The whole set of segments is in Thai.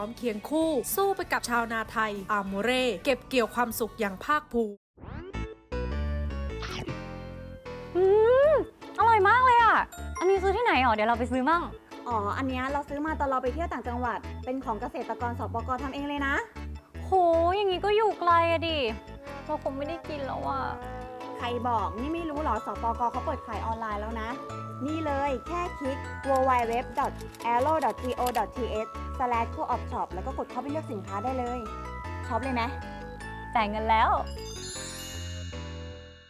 ร้อมเคียงคู่ สู้ไปกับชาวนาไทย อาโมเร่ เก็บเกี่ยวความสุขอย่างภาคภูมิอืมอร่อยมากเลยอะ อันนี้ซื้อที่ไหนอ๋อเดี๋ยวเราไปซื้อมั่ง อ๋อ อันเนี้ยเราซื้อมาตอนเราไปเที่ยวต่างจังหวัด เป็นของเกษตรกรสปกทำเองเลยนะ โห อย่างนี้ก็อยู่ไกลอะดิ เราคงไม่ได้กินแล้วอะ ใครบอกนี่ไม่รู้เหรอสปกเขาเปิดขายออนไลน์แล้วนะ นี่เลยแค่คลิก w w w a r r o w g o t h c o o p shop แล้วก็กดเข้าไปเลือกสินค้าได้เลยช็อปเลยไหมจ่ายเงินแล้ว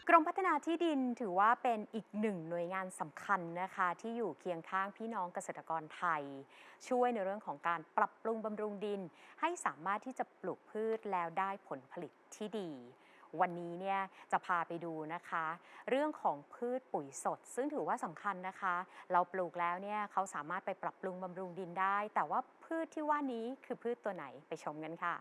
กรมพัฒนาที่ดินถือว่าเป็นอีกหนึ่งหน่วยงานสำคัญนะคะ ที่อยู่เคียงข้างพี่น้องเกษตรกรไทย ช่วยในเรื่องของการปรับปรุงบำรุงดิน ให้สามารถที่จะปลูกพืชแล้วได้ผลผลิตที่ดี วันนี้เนี่ยจะพาไปดูนะคะ เรื่องของพืชปุ๋ยสด ซึ่งถือว่าสำคัญนะคะ เราปลูกแล้วเนี่ยเขาสามารถไปปรับปรุงบำรุงดินได้ แต่ว่าพืชที่ว่านี้คือพืชตัวไหนไปชมกันค่ะ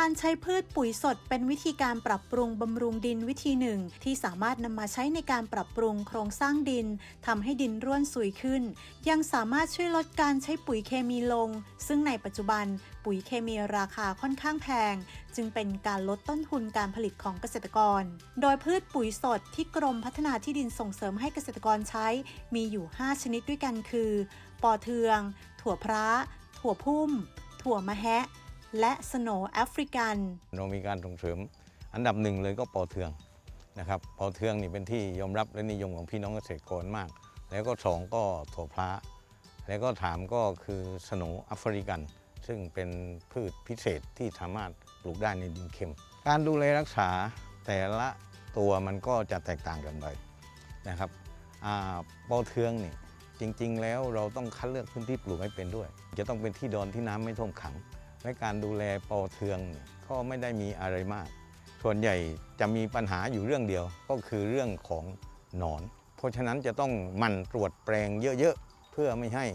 การใช้พืชปุ๋ยสดเป็นวิธีการปรับปรุงบำรุงดินวิธีหนึ่ง ที่สามารถนำมาใช้ในการปรับปรุงโครงสร้างดินทำให้ดินร่วนซุยขึ้น ยังสามารถช่วยลดการใช้ปุ๋ยเคมีลง ซึ่งในปัจจุบันปุ๋ยเคมีราคาค่อนข้างแพง จึงเป็นการลดต้นทุนการผลิตของเกษตรกร โดยพืชปุ๋ยสดที่กรมพัฒนาที่ดินส่งเสริมให้เกษตรกรใช้ มีอยู่ 5 ชนิดด้วยกันคือ ปอเทือง ถั่วพร้าถั่วพุ่ม ถั่วมะแฮะ และสโนแอฟริกัน เรามีการส่งเสริมอันดับหนึ่งเลยก็ปอเทืองนะครับปอเทืองนี่เป็นที่ยอมรับและนิยมของพี่น้องเกษตรกรมาก แล้วก็สองก็ถั่วพระแล้วก็ถามก็คือสโนแอฟริกัน ซึ่งเป็นพืชพิเศษที่สามารถปลูกได้ในดินเค็ม การดูแลรักษาแต่ละตัวมันก็จะแตกต่างกันไปนะครับอปอเทืองนี่จริง ๆ แล้วเราต้องคัดเลือกพื้นที่ปลูกให้เป็นด้วย จะต้องเป็นที่ดอนที่น้ำไม่ท่วมขัง และการดูแลปอเทืองก็ไม่ได้มีอะไรมาก ส่วนใหญ่จะมีปัญหาอยู่เรื่องเดียวก็คือเรื่องของหนอน เพราะฉะนั้นจะต้องมันตรวจแปลงเยอะๆ เพื่อไม่ให้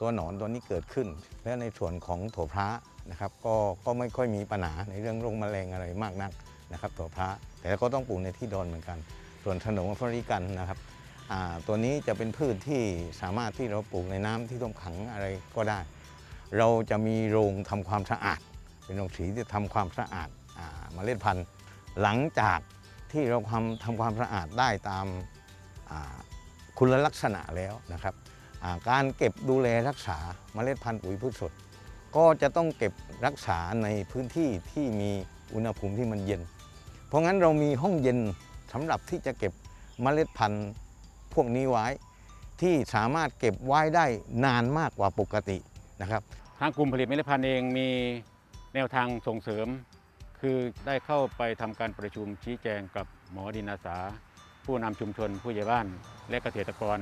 ตัวหนอนตัวนี้เกิดขึ้น และในส่วนของถั่วพระนะครับก็ก็ไม่ค่อยมีปัญหาในเรื่องโรคแมลงอะไรมากนักนะครับถั่วพระแต่ก็ต้องปลูกในที่ดอนเหมือนกัน ส่วนถนนฟริกันนะครับตัวนี้จะเป็นพืชที่สามารถที่เราปลูกในน้ำที่ท่วมขังอะไรก็ได้ เราจะมีโรงทำความสะอาด เป็นโรงสีที่ทำความสะอาดอาเมล็ดพันธุ์ หลังจากที่เราทำทำความสะอาดได้ตามาคุณลักษณะแล้วนะครับาการเก็บดูแลรักษาเมล็ดพันธุ์ปุ๋ยพืชสด ก็จะต้องเก็บรักษาในพื้นที่ที่มีอุณหภูมิที่มันเย็น เพราะงั้นเรามีห้องเย็นสำหรับที่จะเก็บเมล็ดพันธุ์พวกนี้ไว้ ที่สามารถเก็บไว้ได้นานมากกว่าปกติ นะครับทางกลุ่มผลิตเมล็ดพันธุ์เองมีแนวทางส่งเสริม คือได้เข้าไปทำการประชุมชี้แจงกับหมอดินอาสา ผู้นำชุมชน ผู้ใหญ่บ้าน และเกษตรกร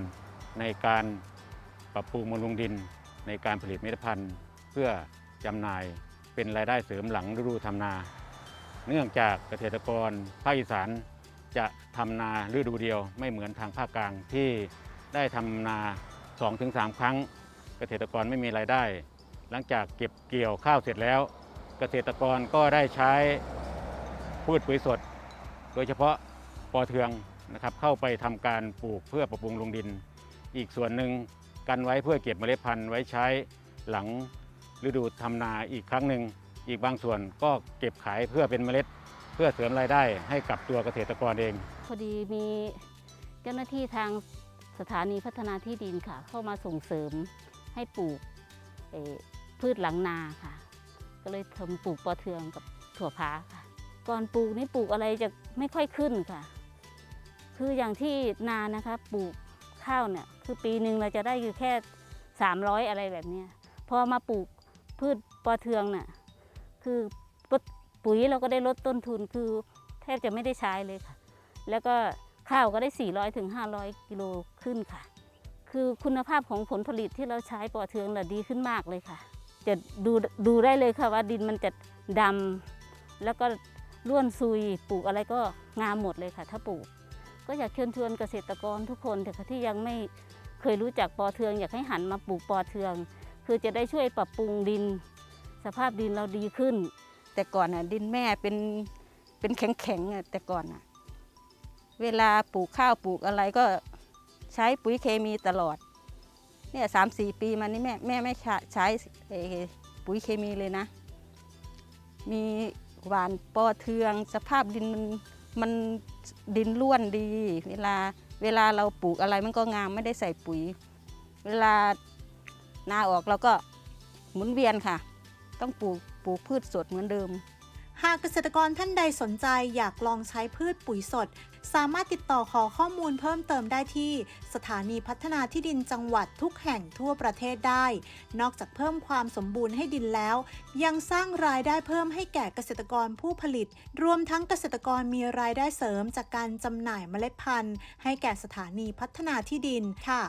ในการปรับปรุงบำรุงดิน ในการผลิตเมล็ดพันธุ์ เพื่อจำหน่ายเป็นรายได้เสริมหลังฤดูทำนา เนื่องจากเกษตรกรภาคอีสานจะทำนาฤดูเดียวไม่เหมือนทางภาคกลางที่ได้ทำนา 2-3 ครั้ง เกษตรกรไม่มีรายได้ หลังจากเก็บเกี่ยวข้าวเสร็จแล้ว เกษตรกรก็ได้ใช้พืชปุ๋ยสด โดยเฉพาะปอเทืองนะครับเข้าไปทำการปลูกเพื่อปรับปรุงลงดิน อีกส่วนหนึ่งกันไว้เพื่อเก็บเมล็ดพันธุ์ไว้ใช้หลังฤดูทำนาอีกครั้งหนึ่งอีกบางส่วนก็เก็บขายเพื่อเป็นเมล็ด เพื่อเสริมรายได้ให้กับตัวเกษตรกรเอง พอดีมีเจ้าหน้าที่ทางสถานีพัฒนาที่ดินค่ะ เข้ามาส่งเสริม ให้ปลูกพืชหลังนาค่ะ ก็เลยทำปลูกปอเทืองกับถั่วพาค่ะ ก่อนปลูกนี่ปลูกอะไรจะไม่ค่อยขึ้นค่ะ คืออย่างที่นานะคะปลูกข้าวเนี่ยคือปีหนึ่งเราจะได้อยู่แค่ 300 อะไรแบบนี้พอมาปลูกพืชปอเทืองน่ะคือปุ๋ยเราก็ได้ลดต้นทุนคือแทบจะไม่ได้ใช้เลยค่ะ แล้วก็ข้าวก็ได้ 400ถึง500 กิโลขึ้นค่ะ คือคุณภาพของผลผลิตที่เราใช้ปอเทืองน่ะดีขึ้นมากเลยค่ะ จะดูดูได้เลยค่ะว่าดินมันจะดำแล้วก็ร่วนซุยปลูกอะไรก็งามหมดเลยค่ะ ถ้าปลูก ก็อยากเชิญชวนเกษตรกรทุกคนแต่ที่ยังไม่เคยรู้จักปอเทือง อยากให้หันมาปลูกปอเทือง คือจะได้ช่วยปรับปรุงดิน สภาพดินเราดีขึ้น แต่ก่อนน่ะดินแม่เป็นเป็นแข็งๆอะแต่ก่อนน่ะเวลาปลูกข้าวปลูกอะไรก็ ใช้ปุ๋ยเคมีตลอดเนี่ยสามสี่ปีมานี้แม่แม่ไม่ใช้ปุ๋ยเคมีเลยนะ มีหวานปอเทือง สภาพดินมันมันดินร่วนดี เวลาเวลาเราปลูกอะไรมันก็งามไม่ได้ใส่ปุ๋ย เวลานาออกเราก็หมุนเวียนค่ะ ต้องปลูกปลูกพืชสดเหมือนเดิม หากเกษตรกรท่านใดสนใจอยากลองใช้พืชปุ๋ยสด สามารถติดต่อขอข้อมูลเพิ่มเติมได้ที่ สถานีพัฒนาที่ดินจังหวัดทุกแห่งทั่วประเทศได้ นอกจากเพิ่มความสมบูรณ์ให้ดินแล้ว ยังสร้างรายได้เพิ่มให้แก่เกษตรกรผู้ผลิต รวมทั้งเกษตรกรมีรายได้เสริมจากการจำหน่ายเมล็ดพันธุ์ ให้แก่สถานีพัฒนาที่ดินค่ะ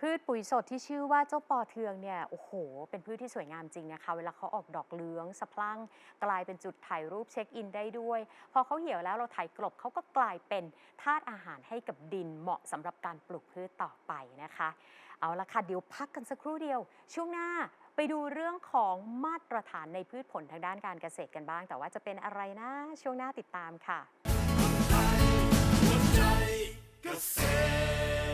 พืชปุ๋ยสดที่ชื่อว่าเจ้าปอเทืองเนี่ยโอ้โห เป็นพืชที่สวยงามจริงนะคะ เวลาเขาออกดอกเหลืองสะพรั่งกลายเป็นจุดถ่ายรูปเช็คอินได้ด้วย พอเขาเหี่ยวแล้วเราถ่ายกลบเขาก็กลายเป็นธาตุอาหารให้กับดินเหมาะสำหรับการปลูกพืชต่อไปนะคะ เอาละค่ะเดี๋ยวพักกันสักครู่เดียว ช่วงหน้าไปดูเรื่องของมาตรฐานในพืชผลทางด้านการเกษตรกันบ้าง แต่ว่าจะเป็นอะไรนะช่วงหน้าติดตามค่ะเกษตร